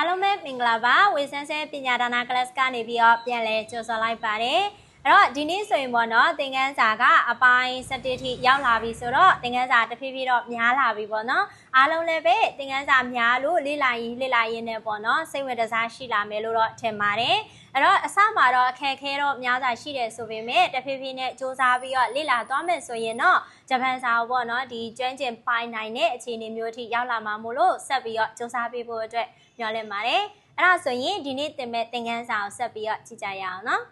အားလုံးပဲမင်္ဂလာပါဝေဆန်းဆဲပညာဒါနာ class ကနေပြီးတော့ပြန်လဲကြိုဆိုလိုက်ပါတယ်အဲ့တော့ဒီနေ့ဆိုရင်ပေါ့နော်သင်ခန်းစာကအပိုင်း7ထိရောက်လာပြီဆိုတော့သင်ခန်းစာတဖြည်းဖြည်းတော့များလာပြီပေါ့နော်အားလုံးလည်းပဲသင်ခန်းစာများလို့လေ့လာရည်လေ့လာရင်းနဲ့ပေါ့နော်စိတ်ဝင်စားရှိလာမယ်လို့တော့ထင်ပါတယ်အဲ့တော့အစမှာတော့အခက်ခဲတော့များစွာရှိတယ်ဆိုပေမဲ့တဖြည်းဖြည်းနဲ့စူးစမ်းပြီးတော့လေ့လာသွားမယ်ဆိုရင်တော့ဂျပန်စာကိုပေါ့နော်ဒီကျွမ်းကျင်ပိုင်နိုင်တဲ့အခြေအနေမျိုးထိရောက်လာမှာမို့လို့ဆက်ပြီးတော့စူးစမ်းပေးဖို့အတွက် မျှော်လင့်ပါတယ်အဲ့ဒါဆိုရင်ဒီနေ့သင်မဲ့သင်ခန်းစာကိုဆက်ပြီးတော့ကြည့်ကြရအောင်နော်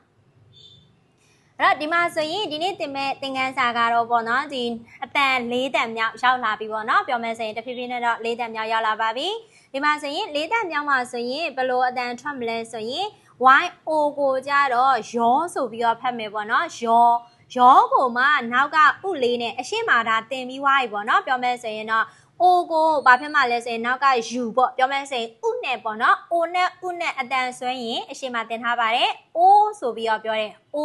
အဲ့တော့ဒီမှာဆိုရင်ဒီနေ့သင်မဲ့သင်ခန်းစာကတော့ပေါ့နော်ဒီအတန်၄တန်မြောက်ရောက်လာပြီပေါ့နော်ပြောမယ်ဆိုရင်တဖြည်းဖြည်းနဲ့တော့၄တန်မြောက်ရောက်လာပါပြီဒီမှာဆိုရင်၄တန်မြောက်မှာဆိုရင်ဘယ်လိုအတန်ထွက်မလဲဆိုရင် YO ကိုကြတော့ရောဆိုပြီးတော့ဖတ်မယ်ပေါ့နော်ရောရောကိုမှနောက်ကဥလေးနဲ့အရှိမာတာတင်ပြီးွားပြီပေါ့နော်ပြောမယ်ဆိုရင်တော့ O ကိုဘာဖြစ်မှလဲဆိုရင်နောက်က U ပေါ့ပြောမယ်ဆိုရင်ဥနဲ့ပေါ့နော် O နဲ့ဥနဲ့အတန်ဆွဲရင်အရှိမတင်ထားပါတယ် O ဆိုပြီးတော့ပြောတယ် O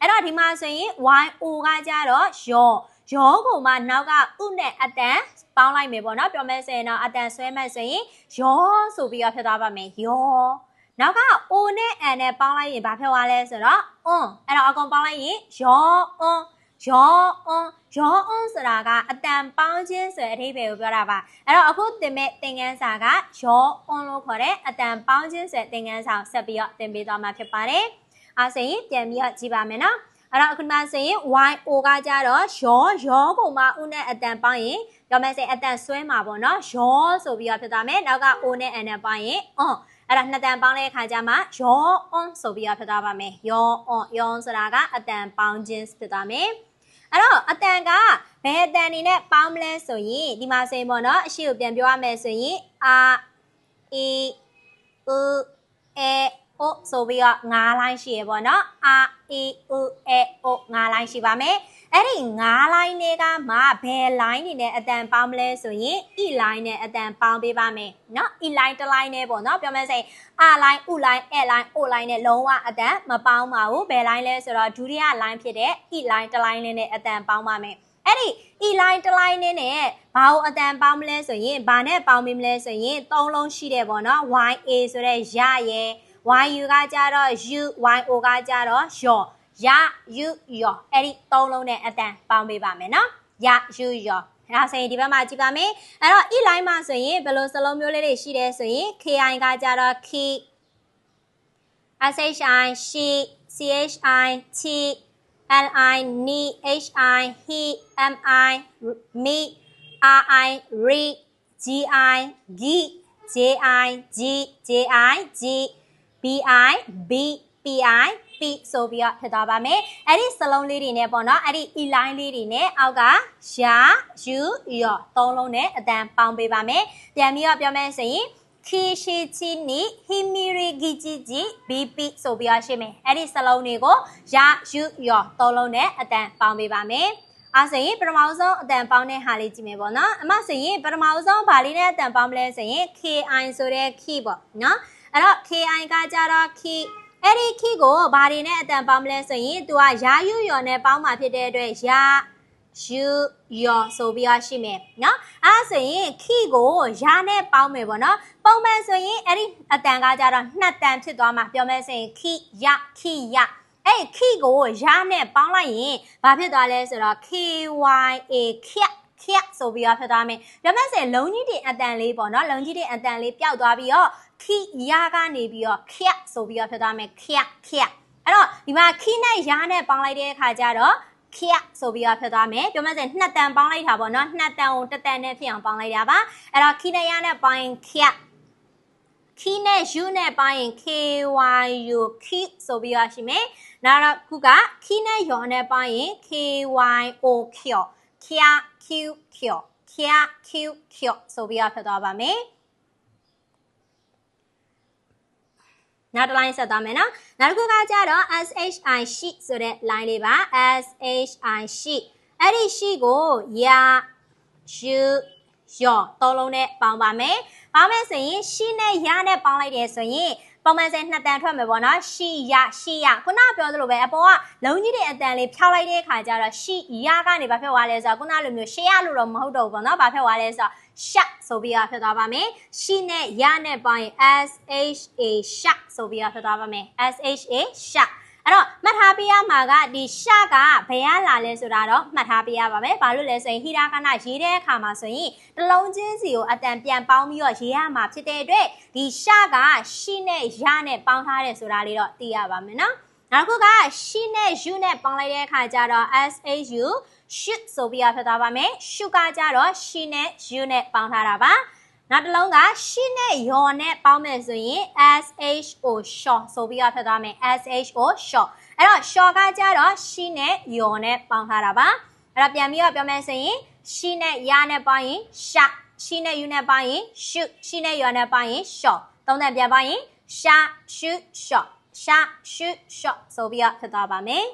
အဲ့တော့ဒီမှာဆိုရင် YO ကကြတော့ရောရောကိုမှနောက်ကဥနဲ့အတန်ပေါင်းလိုက်မယ်ပေါ့နော်ပြောမယ်ဆိုရင်တော့အတန်ဆွဲမှဆိုရင်ရောဆိုပြီးတော့ဖြစ်သွားပါမယ်ရောနောက်က O နဲ့ N နဲ့ပေါင်းလိုက်ရင်ဘာဖြစ်သွားလဲဆိုတော့ on အဲ့တော့အကုန်ပေါင်းလိုက်ရင်ရော on ရောအွန် ရောအွန်ဆိုတာကအတန်ပေါင်းခြင်းဆိုတဲ့အဓိပ္ပာယ်ကိုပြောတာပါအဲ့တော့အခုသင်မဲ့သင်ခန်းစာကရောအွန်လို့ခေါ်တဲ့အတန်ပေါင်းခြင်းဆိုတဲ့သင်ခန်းစာကိုဆက်ပြီးတော့သင်ပေးသွားမှာဖြစ်ပါတယ်အားဆိုရင်ပြန်ပြီးတော့ကြည့်ပါမယ်နော်အဲ့တော့အခုမှဆိုရင် YO ကကြတော့ရောရောကိုမှဥနဲ့အတန်ပေါင်းရင်ပြောမယ်ဆိုရင်အတန်ဆွဲမှာပေါ့နော်ရောဆိုပြီးတော့ဖြစ်သွားမယ်နောက်က O နဲ့ N နဲ့ပေါင်းရင် on အဲ့ဒါနှစ်တန်ပေါင်းတဲ့အခါကျမှရော on ဆိုပြီးတော့ဖြစ်သွားပါမယ်ရော on ရောဆိုတာကအတန်ပေါင်းခြင်းဖြစ်သွားမယ် အဲ့တော့အတန်ကဘယ်အတန်နေနဲ့ပေါင်းမလဲဆိုရင်ဒီမှာဆိုရင်ပေါ့နော်အရှိကိုပြန်ပြောရမယ်ဆိုရင် r e u e o ဆိုပြီးတော့၅လိုင်းရှိရပေါ့နော် r e u e o ၅လိုင်းရှိပါမယ်အဲ့ဒီ၅လိုင်းတွေကမှဘယ် line နေနဲ့အတန်ပေါင်းမလဲဆိုရင် e line နဲ့အတန်ပေါင်းပေးပါမယ်เนาะ e line တစ် line နဲ့ပေါ့เนาะပြောမယ်ဆိုရင် r line u line e line o line နဲ့လုံးဝအတန်မပေါင်းပါဘူးဘယ် line လဲဆိုတော့ဒုတိယ line ဖြစ်တဲ့ e line တစ် line နဲ့အတန်ပေါင်းပါမယ်အဲ့ဒီ e line တစ် line နဲ့နဲ့ဘာကိုအတန်ပေါင်းမလဲဆိုရင်ဘာနဲ့ပေါင်းပေးမလဲဆိုရင်သုံးလုံးရှိတယ်ပေါ့နော် ya ဆိုတဲ့ရရဲ့ yu ကကြတော့ u yo ကကြတော့ယောရ yu ယောအဲ့ဒီသုံးလုံးနဲ့အတန်ပေါင်းပေးပါမယ်နော်ရ yu ယောအဲ့ဒါဆိုရင်ဒီဘက်မှာကြည့်ပါမယ်အဲ့တော့ e line မှာဆိုရင်ဘယ်လိုစလုံးမျိုးလေးတွေရှိတယ်ဆိုရင် ki ကကြတော့ ki shi she chi chi li ni hi he mi me ri ri gi gi ji ji ji gi bi bi bi p ဆိုပြီးတော့ဖြစ်သွားပါမယ်အဲ့ဒီစလုံးလေးတွေနဲ့ပေါ့နော်အဲ့ဒီ e line လေးတွေနဲ့အောက်ကရာယူရောသုံးလုံးနဲ့အတန်ပေါင်းပေးပါမယ်ပြန်ပြီးတော့ပြောမယ်ဆိုရင်ခီရှိချီနီဟီမီရီဂီဂျီဂျီဘီပီဆိုပြီးတော့ရှင်းမယ်အဲ့ဒီစလုံးတွေကိုရာယူရောသုံးလုံးနဲ့အတန်ပေါင်းပေးပါမယ်အဲဆိုရင်ပထမဆုံးအတန်ပေါင်းတဲ့ဟာလေးကြည့်မယ်ပေါ့နော်အမဆိုရင်ပထမဆုံးဗာလေးနဲ့အတန်ပေါင်းမလဲဆိုရင် KI ဆိုတဲ့ key ပေါ့နော် အဲ့တော့ KI ကကြတော့ key အဲ့ဒီ key ကိုဘာတွေနဲ့အတန်ပေါင်းမလဲဆိုရင် तू ကရာယူရော်နဲ့ပေါင်းမှာဖြစ်တဲ့အတွက်ရာယူရော်ဆိုပြီးတော့ရှိမယ်နော်အဲ့ဆိုရင် key ကိုရာနဲ့ပေါင်းမယ်ပေါ့နော်ပုံမှန်ဆိုရင်အဲ့ဒီအတန်ကကြတော့နှစ်တန်ဖြစ်သွားမှာပြောမယ်ဆိုရင် key ရ key ရအဲ့ key ကိုရာနဲ့ပေါင်းလိုက်ရင်ဘာဖြစ်သွားလဲဆိုတော့ KYA ခက်ခက်ဆိုပြီးတော့ဖြစ်သွားမယ်။ပြောမယ်ဆိုရင်လုံးကြီးတင်အတန်လေးပေါ့နော်။လုံးကြီးတင်အတန်လေးပျောက်သွားပြီးတော့ ခိရာကနေပြီးတော့ခက်ဆိုပြီးတော့ဖြစ်သွားမယ်ခက်ခက်အဲ့တော့ဒီမှာခိနဲ့ရာနဲ့ပေါင်းလိုက်တဲ့အခါကျတော့ခက်ဆိုပြီးတော့ဖြစ်သွားမယ်ပြောမယ်ဆိုရင်နှစ်တန်ပေါင်းလိုက်တာပေါ့နော်နှစ်တန်ကိုတစ်တန်နဲ့ဖြစ်အောင်ပေါင်းလိုက်တာပါအဲ့တော့ခိနဲ့ရာနဲ့ပေါင်းရင်ခက်ခီနဲ့ယူနဲ့ပိုင်းရင် KYU ခီဆိုပြီးရရှိမယ်။နောက်တော့ခုကခီနဲ့ယောနဲ့ပိုင်းရင် KYO ခေါချာ Q ခေါချာ Q ခေါဆိုပြီးရဖြစ်သွားပါမယ်။ နောက်တစ် line ဆက်သွားမယ်နော်နောက်တစ်ခုကကြတော့ SHI ရှိဆိုတဲ့ line လေးပါ SHI ရှိအဲ့ဒီရှိကိုယာယူယောသုံးလုံးနဲ့ပေါင်းပါမယ်ပေါင်းမယ်ဆိုရင်ရှိနဲ့ရနဲ့ပေါင်းလိုက်တယ်ဆိုရင် ပုံမှန်စင်နှစ်တန်ထွက်မယ်ပေါ့နော်ရှီရရှီရခုနကပြောသလိုပဲအပေါ်ကလုံးကြီးတဲ့အတန်လေးဖြောက်လိုက်တဲ့အခါကျတော့ရှီရကနေဘာဖြစ်သွားလဲဆိုတော့ခုနလိုမျိုးရှေရလို့တော့မဟုတ်တော့ဘူးပေါ့နော်ဘာဖြစ်သွားလဲဆိုတော့ရှဆိုပြီးတော့ဖြစ်သွားပါမယ်ရှီနဲ့ရနဲ့ပေါင်းရင် S H A ရှဆိုပြီးတော့ဖြစ်သွားပါမယ် S H A ရှ အဲ့တော့မှတ်ထားပေးရမှာကဒီရှကဘယ်ကလာလဲဆိုတာတော့မှတ်ထားပေးရပါမယ်။ဘာလို့လဲဆိုရင်ဟီရာကနာရေးတဲ့အခါမှာဆိုရင်တလုံးချင်းစီကိုအတန်ပြန်ပေါင်းပြီးတော့ရေးရမှာဖြစ်တဲ့အတွက်ဒီရှကရှိနဲ့ရနဲ့ပေါင်းထားတယ်ဆိုတာလေးတော့သိရပါမယ်နော်။နောက်တစ်ခုကရှိနဲ့ u နဲ့ပေါင်းလိုက်တဲ့အခါကျတော့ SHU should ဆိုပြီးတော့ဖြစ်သွားပါမယ်။ should ကကြတော့ရှိနဲ့ u နဲ့ပေါင်းထားတာပါ။ နောက်တစ်လုံးကရှင်းနဲ့ယော်နဲ့ပေါင်းမယ်ဆိုရင် SHO short ဆိုပြီးတော့ဖြစ်သွားမယ် SHO short အဲ့တော့ short ကကြတော့ရှင်းနဲ့ယော်နဲ့ပေါင်းထားတာပါအဲ့တော့ပြန်ပြီးတော့ပြောမယ်ဆိုရင်ရှင်းနဲ့ယာနဲ့ပေါင်းရင် shot ရှင်းနဲ့ယူနဲ့ပေါင်းရင် shoot ရှင်းနဲ့ယော်နဲ့ပေါင်းရင် short သုံးသပ်ပြန်ပေါင်းရင် shot shoot shot shot shoot shot ဆိုပြီးတော့ဖြစ်သွားပါမယ်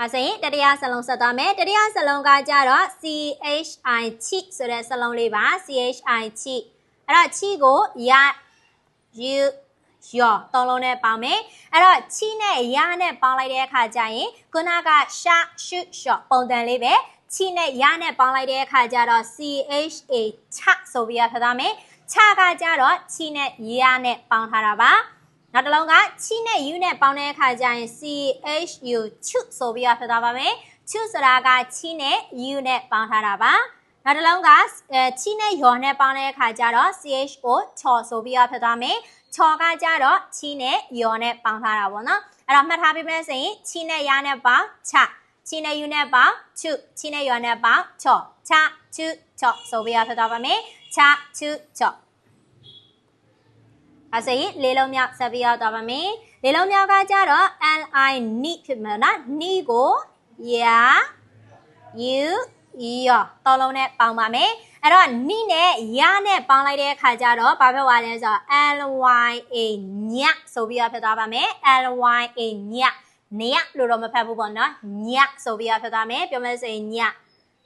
အဲဆိုရင်တတိယစလုံးဆက်သွားမယ်တတိယစလုံးကကြတော့ CHI ချိဆိုတဲ့စလုံးလေးပါ CHI ချိအဲ့တော့ချိကိုရ you ရောသုံးလုံးနဲ့ပေါင်းမယ်အဲ့တော့ချိနဲ့ရနဲ့ပေါင်းလိုက်တဲ့အခါကျရင်ခုနက sha shoot shot ပုံစံလေးပဲချိနဲ့ရနဲ့ပေါင်းလိုက်တဲ့အခါကျတော့ CHA ချဆိုပြီးရဖထားမယ်ချကကြတော့ချိနဲ့ရနဲ့ပေါင်းထားတာပါ နောက်တစ်လုံးကချီနဲ့ u နဲ့ပေါင်းတဲ့အခါကျရင် chu ချွဆိုပြီးတော့ဖြစ်သွားပါမယ်ချွဆိုတာကချီနဲ့ u နဲ့ပေါင်းထားတာပါနောက်တစ်လုံးကအဲချီနဲ့ယော်နဲ့ပေါင်းတဲ့အခါကျတော့ cho ချော်ဆိုပြီးတော့ဖြစ်သွားမယ်ချော်ကကြတော့ချီနဲ့ယော်နဲ့ပေါင်းထားတာပေါ့နော်အဲ့တော့မှတ်ထားပေးမယ်ဆိုရင်ချီနဲ့ရနဲ့ပေါင်းချချီနဲ့ u နဲ့ပေါင်းချွချီနဲ့ယော်နဲ့ပေါင်းချော်ချချွချော်ဆိုပြီးတော့ဖြစ်သွားပါမယ်ချချွချော် အဲဆိုရင်လေးလုံးမြောက်ဆက်ပြီးတော့သွားပါမယ်လေးလုံးမြောက်ကကြတော့ li ni ဖြစ်မှာနော် ni ကို ya you yo တော်လုံးနဲ့ပေါင်းပါမယ်အဲ့တော့ ni နဲ့ ya နဲ့ပေါင်းလိုက်တဲ့အခါကျတော့ဘာဖြစ်သွားလဲဆိုတော့ lya ညဆိုပြီးတော့ဖြစ်သွားပါမယ် lya ညညလို့တော့မဖတ်ဘူးပေါ့နော်ညဆိုပြီးတော့ဖြစ်သွားမယ်ပြောမယ်ဆိုရင်ည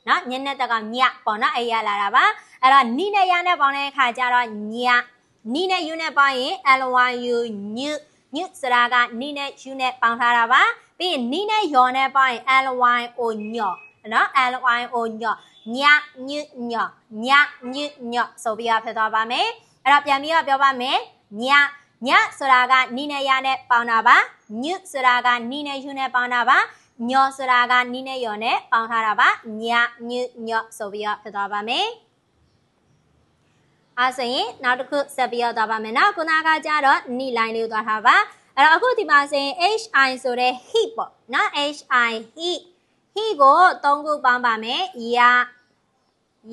နော်ညနေတက်ကညပေါ့နော်အဲ့ရလာတာပါအဲ့တော့နိနဲ့ရနဲ့ပေါင်းတဲ့အခါကျတော့ည နီနဲ့ u နဲ့ပေါင်းရင် lyu ညွညွဆိုတာကနီနဲ့ u နဲ့ပေါင်းထားတာပါပြီးရင်နီနဲ့ယောနဲ့ပေါင်းရင် lyo ညော့နော် lyo ညော့ညညညော့ညညညော့ဆိုပြီးတော့ဖြစ်သွားပါမယ်အဲ့တော့ပြန်ပြီးတော့ပြောပါမယ်ညညဆိုတာကနီနဲ့ရနဲ့ပေါင်းတာပါညွဆိုတာကနီနဲ့ u နဲ့ပေါင်းတာပါညော့ဆိုတာကနီနဲ့ယောနဲ့ပေါင်းထားတာပါညညညော့ဆိုပြီးတော့ဖြစ်သွားပါမယ် အဲဆိုရင်နောက်တစ်ခုဆက်ပြီးတော့သွားပါမယ်နော်ခုနကကြတော့နီ line လေးကိုသွားထားပါအဲ့တော့အခုဒီမှာဆိုရင် hi ဆိုတဲ့ heat ပေါ့နော် hi heat heat ကို၃ခုပေါင်းပါမယ် ya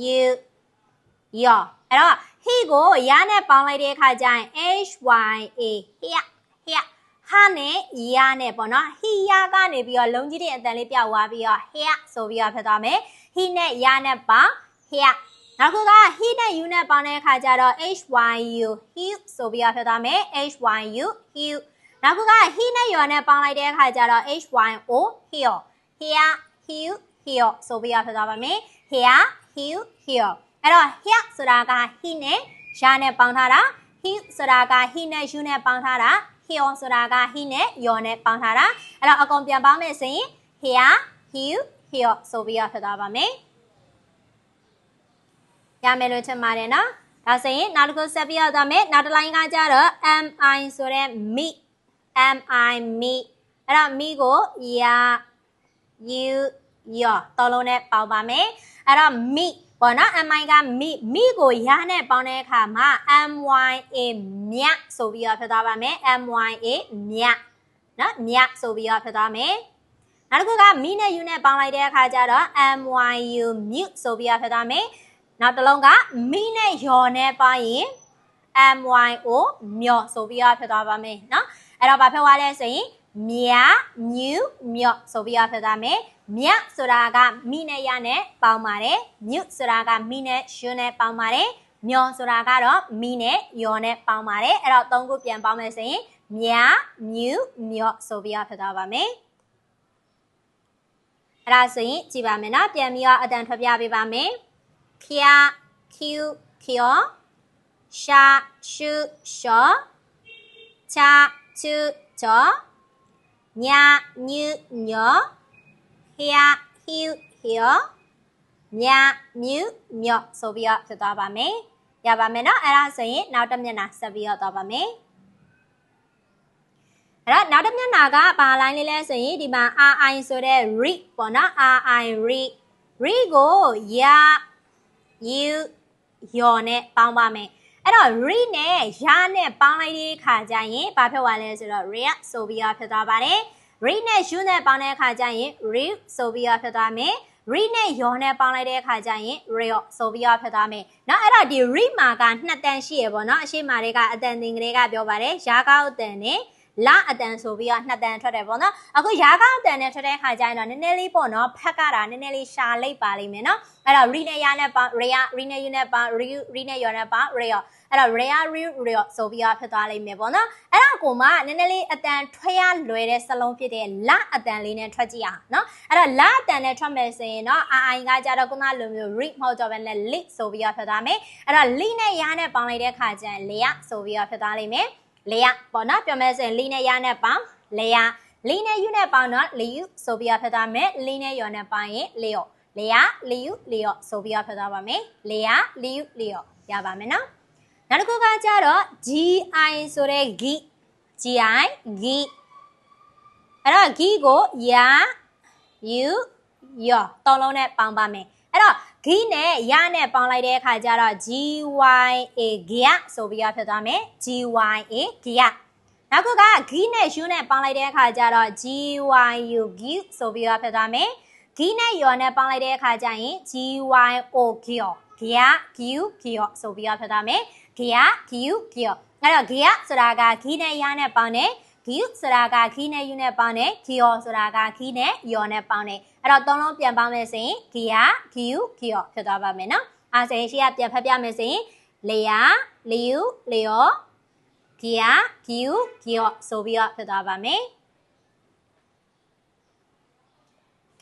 you yo အဲ့တော့ heat ကိုရနဲ့ပေါင်းလိုက်တဲ့အခါကျရင် hya here here ဟာနဲ့ရနဲ့ပေါ့နော် here ကနေပြီးတော့လုံးကြီးတဲ့အတန်လေးပြောက်သွားပြီးတော့ here ဆိုပြီးတော့ဖြစ်သွားမယ် he နဲ့ရနဲ့ပေါင်း here နောက်ခုက he နဲ့ u နဲ့ပေါင်းတဲ့အခါကျတော့ hyu he ဆိုပြီးတော့ဖြစ်သွားမယ် hyu he နောက်ခုက he နဲ့ your နဲ့ပေါင်းလိုက်တဲ့အခါကျတော့ hyo here here he here ဆိုပြီးတော့ဖြစ်သွားပါမယ် here he here အဲ့တော့ here ဆိုတာက he နဲ့ ya နဲ့ပေါင်းထားတာ he ဆိုတာက he နဲ့ u နဲ့ပေါင်းထားတာ here ဆိုတာက he နဲ့ your နဲ့ပေါင်းထားတာအဲ့တော့အကုန်ပြန်ပေါင်းမယ်ဆိုရင် here he here ဆိုပြီးတော့ဖြစ်သွားပါမယ် ရမယ်လို့ထင်ပါတယ်နော်ဒါဆိုရင်နောက်တစ်ခုဆက်ပြီးတော့သွားမယ်နောက်တစ်လိုင်းကကြတော့ mi ဆိုတဲ့ me mi me အဲ့တော့ me ကို ya you your တော်လုံးနဲ့ပေါင်းပါမယ်အဲ့တော့ me ပေါ့နော် mi က me me ကိုရနဲ့ပေါင်းတဲ့အခါမှာ mya မြတ်ဆိုပြီးတော့ဖြစ်သွားပါမယ် mya မြတ်နော်မြတ်ဆိုပြီးတော့ဖြစ်သွားမယ်နောက်တစ်ခုက me နဲ့ you နဲ့ပေါင်းလိုက်တဲ့အခါကျတော့ myu mute ဆိုပြီးတော့ဖြစ်သွားမယ် နောက်တစ်လုံးကမိနဲ့ယော်နဲ့ပါရင် myo မြော့ဆိုပြီးတော့ဖြစ်သွားပါမယ်နော်အဲ့တော့ဘာဖြစ်သွားလဲဆိုရင်မြာညူမြော့ဆိုပြီးတော့ဖြစ်သွားမယ်မြတ်ဆိုတာကမိနဲ့ရနဲ့ပေါင်းပါတယ်မြုဆိုတာကမိနဲ့ရွနဲ့ပေါင်းပါတယ်မျောဆိုတာကတော့မိနဲ့ယောနဲ့ပေါင်းပါတယ်အဲ့တော့သုံးခုပြန်ပေါင်းမယ်ဆိုရင်မြာမြူမျောဆိုပြီးတော့ဖြစ်သွားပါမယ်အဲ့ဒါဆိုရင်ကြည်ပါမယ်နော်ပြန်ပြီးတော့အတန်ထွက်ပြပေးပါမယ် kia q kyo ရှာရှုရှောချာချူချောညာညူညောဟျာဟျူဟျောမြမြူညောဆိုပြီးတော့ဖြစ်သွားပါမယ်ရပါမယ်နော်အဲ့ဒါဆိုရင်နောက်တစ်မျက်နှာဆက်ပြီးတော့သွားပါမယ်အဲ့တော့နောက်တစ်မျက်နှာကဘာလိုင်းလေးလဲဆိုရင်ဒီမှာ ri ဆိုတဲ့ read ပေါ့နော် ri read read ကိုရ you your နဲ့ပေါင်းပါမယ်အဲ့တော့ read နဲ့ရနဲ့ပေါင်းလိုက်တဲ့အခါကျရင်ဘာဖြစ်သွားလဲဆိုတော့ read ဆိုပြီးတော့ဖြစ်သွားပါတယ် read နဲ့ you နဲ့ပေါင်းတဲ့အခါကျရင် read ဆိုပြီးတော့ဖြစ်သွားမယ် read နဲ့ your နဲ့ပေါင်းလိုက်တဲ့အခါကျရင် real ဆိုပြီးတော့ဖြစ်သွားမယ်။နော်အဲ့တော့ဒီ read မှာကနှစ်တန်ရှိရပေါ့နော်အရှိမာတွေကအတန်တင်ကလေးကပြောပါတယ်။ရာကောက်အတန်နဲ့ လအတန်ဆိုပြီးတော့နှစ်တန်ထွက်တယ်ပေါ့နော်အခုရာကောက်အတန်နဲ့ထွက်တဲ့ခါကျရင်တော့နည်းနည်းလေးပေါ့နော်ဖက်ကတာနည်းနည်းလေးရှာလိုက်ပါလိမ့်မယ်နော်အဲ့တော့ re နဲ့ရနဲ့ပါ re re နဲ့ u နဲ့ပါ re re နဲ့ your နဲ့ပါ re အဲ့တော့ re re re ဆိုပြီးတော့ဖြစ်သွားလိမ့်မယ်ပေါ့နော်အဲ့ဒါကိုမှနည်းနည်းလေးအတန်ထွက်ရလွယ်တဲ့စလုံးဖြစ်တဲ့လအတန်လေးနဲ့ထွက်ကြည့်အောင်နော်အဲ့တော့လအတန်နဲ့ထွက်မယ်ဆိုရင်တော့ i ကကြတော့ခုနလိုမျိုး re မဟုတ်တော့ဘဲနဲ့ li ဆိုပြီးတော့ဖြစ်သွားမယ်အဲ့တော့ li နဲ့ရနဲ့ပေါင်းလိုက်တဲ့ခါကျရင်လေရဆိုပြီးတော့ဖြစ်သွားလိမ့်မယ် လေရပေါ့နော်ပြောမယ်ဆိုရင်လီနဲ့ရနဲ့ပေါင်းလေရလီနဲ့ယူနဲ့ပေါင်းတော့လီယူဆိုပြီးတော့ဖတ်သွားမယ်လီနဲ့ယောနဲ့ပေါင်းရင်လေယောလေရလီယူလေယောဆိုပြီးတော့ဖတ်သွားပါမယ်လေရလီယူလေယောရပါမယ်နော်နောက်တစ်ခုကကြတော့ GI ဆိုတဲ့ gi GI gi အဲ့တော့ gi ကိုရ you your တောင်းလုံးနဲ့ပေါင်းပါမယ်အဲ့တော့ ဂီနဲ့ရနဲ့ပေါင်းလိုက်တဲ့အခါကျတော့ GYA ဂီယဆိုပြီးတော့ဖြစ်သွားမယ် GYA ဂီယနောက်ခုကဂီနဲ့ယူနဲ့ပေါင်းလိုက်တဲ့အခါကျတော့ GYU ဂီဆိုပြီးတော့ဖြစ်သွားမယ်ဂီနဲ့ယောနဲ့ပေါင်းလိုက်တဲ့အခါကျရင် GYO ဂီယောဂီယဂီယူဂီယောဆိုပြီးတော့ဖြစ်သွားမယ်ဂီယဂီယူဂီယောအဲ့တော့ဂီယဆိုတာကဂီနဲ့ရနဲ့ပေါင်းတဲ့ဂီဆိုတာကခီးနဲ့ယူနဲ့ပေါင်းတယ်ဂီယောဆိုတာကခီးနဲ့ယောနဲ့ပေါင်းတယ် အဲ့တော့သုံးလုံးပြန်ပေါင်းမယ်ဆိုရင်ဂီယာဂီယူဂီယောဖြစ်သွားပါမယ်နော်အားဆိုရင်ရှေ့ကပြန်ဖတ်ပြမယ်ဆိုရင်လေယာလီယူလီယောဂီယာဂီယူဂီယောဆိုပြီးတော့ဖြစ်သွားပါမယ်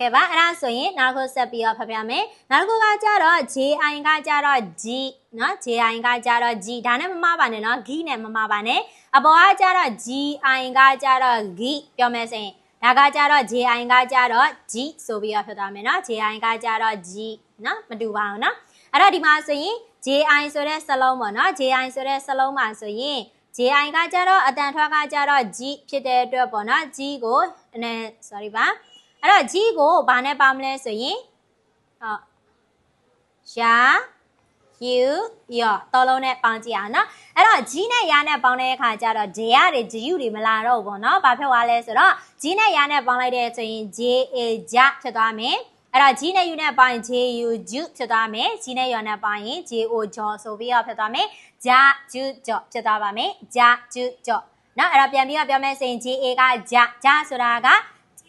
ကဲပါအဲ့ဒါဆိုရင်နောက်တစ်ခုဆက်ပြီးတော့ဖတ်ပြမယ်နောက်တစ်ခုကကြတော့ JI ကကြတော့ G เนาะ JI ကကြတော့ G ဒါနဲ့မမပါနဲ့เนาะ G နဲ့မမပါနဲ့အပေါ်ကကြတော့ GI ကကြတော့ G ပြောမယ်ဆိုရင် ဒါကကြတော့ JI ကကြတော့ G ဆိုပြီးတော့ဖြစ်သွားမယ်နော် JI ကကြတော့ G နော်မတူပါဘူးနော်အဲ့တော့ဒီမှာဆိုရင် JI ဆိုတဲ့စလုံးပေါ့နော် JI ဆိုတဲ့စလုံးမှာဆိုရင် JI ကကြတော့အတန်ထွက်ကကြတော့ G ဖြစ်တဲ့အတွက်ပေါ့နော် G ကိုအဲ sorry ပါအဲ့တော့ G ကိုဘာနဲ့ပါမလဲဆိုရင်ဟောရှာ ယူရောတော်လုံးနဲ့ပေါင်းကြည့်အောင်နော်အဲ့တော့ G နဲ့ရာနဲ့ပေါင်းတဲ့အခါကျတော့ J ရတွေ G ယူတွေမလာတော့ဘူးပေါ့နော်ဘာဖြစ်သွားလဲဆိုတော့ G နဲ့ရာနဲ့ပေါင်းလိုက်တဲ့ဆိုရင် J A ဂျဖြစ်သွားမယ်အဲ့တော့ G နဲ့ U နဲ့ပေါင်းရင် J U J ဖြစ်သွားမယ် G နဲ့ Y နဲ့ပေါင်းရင် J O J ဆိုပြီးတော့ဖြစ်သွားမယ်ဂျာဂျူဂျဖြစ်သွားပါမယ်ဂျာဂျူဂျနော်အဲ့တော့ပြန်ပြီးတော့ပြောမယ်ဆိုရင် J A ကဂျာဂျာဆိုတာက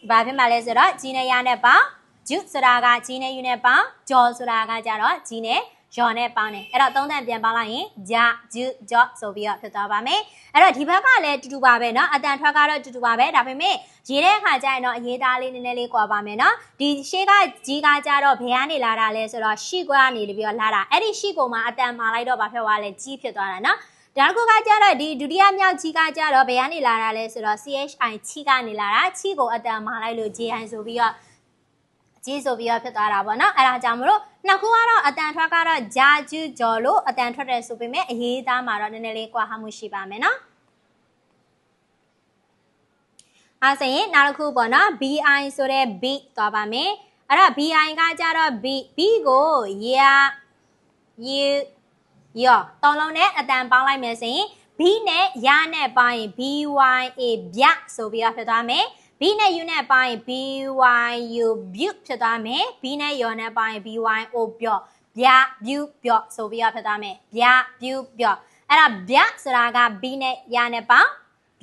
ဘာဖြစ်မှလဲဆိုတော့ G နဲ့ Y နဲ့ပေါင်းဂျူဆိုတာက G နဲ့ U နဲ့ပေါင်းဂျောဆိုတာကကြတော့ G နဲ့ ယော်နဲ့ပေါင်းတယ်အဲ့တော့သုံးတန်ပြန်ပေါင်းလိုက်ရင်ဂျာဂျူဂျော့ဆိုပြီးတော့ဖြစ်သွားပါမယ်အဲ့တော့ဒီဘက်ကလည်းတူတူပါပဲเนาะအတန်ထွက်ကတော့တူတူပါပဲဒါပေမဲ့ရေးတဲ့အခါကျရင်တော့အရေးသားလေးနည်းနည်းလေးကွာပါမယ်เนาะဒီရှေးကကြီးကကြတော့ဘယ်ကနေလာတာလဲဆိုတော့ရှီကွာနေပြီးတော့လာတာအဲ့ဒီရှီကိုမှအတန်မာလိုက်တော့ဘာဖြစ်သွားလဲကြီးဖြစ်သွားတာเนาะဒါကုကကြတော့ဒီဒုတိယမြောက်ကြီးကကြတော့ဘယ်ကနေလာတာလဲဆိုတော့ CHI ချီကနေလာတာချီကိုအတန်မာလိုက်လို့ JI ဆိုပြီးတော့ ကြီးဆိုပြီးတော့ဖြစ်သွားတာပေါ့နော်အဲ့ဒါကြောင့်မလို့နှစ်ခုကတော့အတန်ထွက်ကတော့ဂျာကျူးကြော်လို့အတန်ထွက်တယ်ဆိုပေမဲ့အရေးသားမှာတော့နည်းနည်းလေးကွာဟမှုရှိပါမယ်နော်အဲဆိုရင်နောက်တစ်ခုပေါ့နော် BI ဆိုတဲ့ B သွားပါမယ်အဲ့ဒါ BI ကကြတော့ B B ကိုရာယူရောတောင်းလုံးနဲ့အတန်ပေါင်းလိုက်မယ်ဆိုရင် B နဲ့ရနဲ့ပေါင်းရင် BYA ဗျဆိုပြီးတော့ဖြစ်သွားမယ် B နဲ့ U နဲ့ပေါင်းရင် BYU ဗျဖြစ်သွားမယ် B နဲ့ Y နဲ့ပေါင်းရင် BYO ပြော့ဗျဗျပြော့ဆိုပြီးတော့ဖြစ်သွားမယ်ဗျဗျပြော့အဲ့ဒါဗျဆိုတာက B နဲ့ Y နဲ့ပေါင်း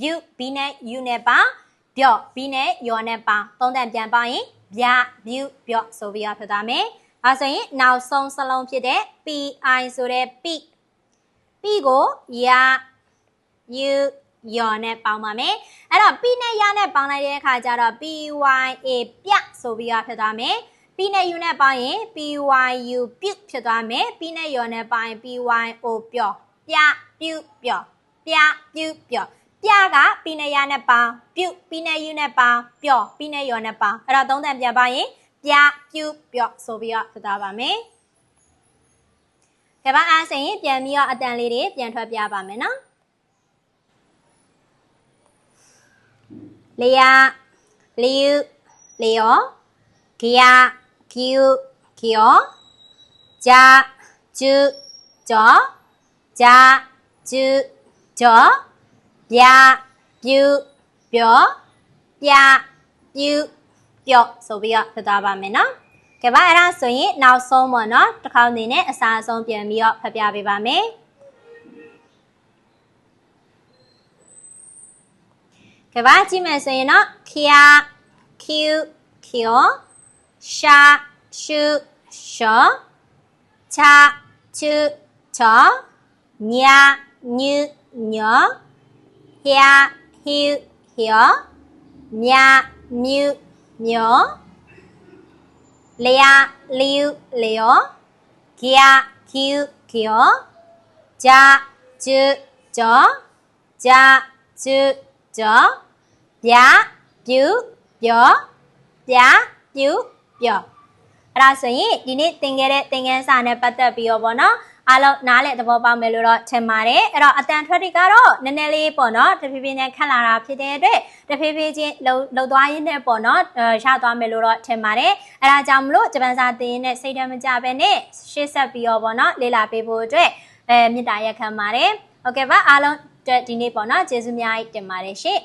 ဗျ B နဲ့ U နဲ့ပေါင်းပြော့ B နဲ့ Y နဲ့ပေါင်းသုံးတန်ပြန်ပေါင်းရင်ဗျဗျပြော့ဆိုပြီးတော့ဖြစ်သွားမယ်အဲဆိုရင်နောက်ဆုံးစလုံးဖြစ်တဲ့ PI ဆိုတဲ့ P P ကိုရ U ယော်နဲ့ပေါင်းပါမယ်အဲ့တော့ P နဲ့ရနဲ့ပေါင်းလိုက်တဲ့အခါကျတော့ PYA ပြဆိုပြီးတော့ဖြစ်သွားမယ် P နဲ့ U နဲ့ပေါင်းရင် PYU ပြုတ်ဖြစ်သွားမယ် P နဲ့ယော်နဲ့ပေါင်းရင် PYO ပျော်ပပြပြုပြောပြပြုပြောပြကပြီးနေရနဲ့ပေါင်းပြုပြီးနေယူနဲ့ပေါင်းပြောပြီးနေရောနဲ့ပေါင်းအဲ့တော့သုံးတန်ပြန်ပါရင်ပြပြုပြောဆိုပြီးတော့ဖြစ်သွားပါမယ်ကဲပါအားဆိုရင်ပြန်ပြီးတော့အတန်လေးတွေပြန်ထွက်ပြပါမယ်နော် လျာလျူလျောဂီယာဂီယုဂီယောဂျာဂျူဂျောဂျာဂျူဂျောပြပြူပြောပြပြူပြောဆိုပြီးတော့ဖြစ်သွားပါမယ်နော်ကဲပါအဲ့ဒါဆိုရင်နောက်ဆုံးပေါ့နော်တစ်ခေါက်အနေနဲ့အစားအဆုံးပြန်ပြီးတော့ဖတ်ပြပေးပါမယ် ကဲပါကြည့်မယ်ဆိုရင်တော့ခီယာခီယူခီယောရှာရှုရှောချာချူချောညာညူညောဟျာဟျူဟျောမြာမြူမျောလျာလျူလျောဂီယာဂီယုဂီယောဂျာဂျူဂျောဂျာဂျူဂျော ဗျာပြူပြောဗျာပြူပြောအဲ့ဒါဆိုရင်ဒီနေ့သင်ခဲ့တဲ့သင်ခန်းစာနဲ့ပတ်သက်ပြီးတော့ဗောနော်အားလုံးနားလည်သဘောပေါက်မယ်လို့တော့ထင်ပါတယ်အဲ့တော့အတန်ထွက်တွေကတော့နည်းနည်းလေးပေါ့နော်တဖြည်းဖြည်းနဲ့ခက်လာတာဖြစ်တဲ့အတွက်တဖြည်းဖြည်းချင်းလှုပ်လှုပ်သွားရင်းနဲ့ပေါ့နော်အဲရသွားမယ်လို့တော့ထင်ပါတယ်အဲ့ဒါကြောင့်မလို့ဂျပန်စာသင်ရင်းနဲ့စိတ်ဓာတ်မကြဘဲနဲ့ရှေ့ဆက်ပြီးတော့ပေါ့နော်လေ့လာပေးဖို့အတွက်အဲမေတ္တာရက်ခံပါတယ်ဟုတ်ကဲ့ပါအားလုံးအ တွက်ဒီနေ့ပေါ့နော်ကျေးဇူးများတင်ပါတယ်ရှင့်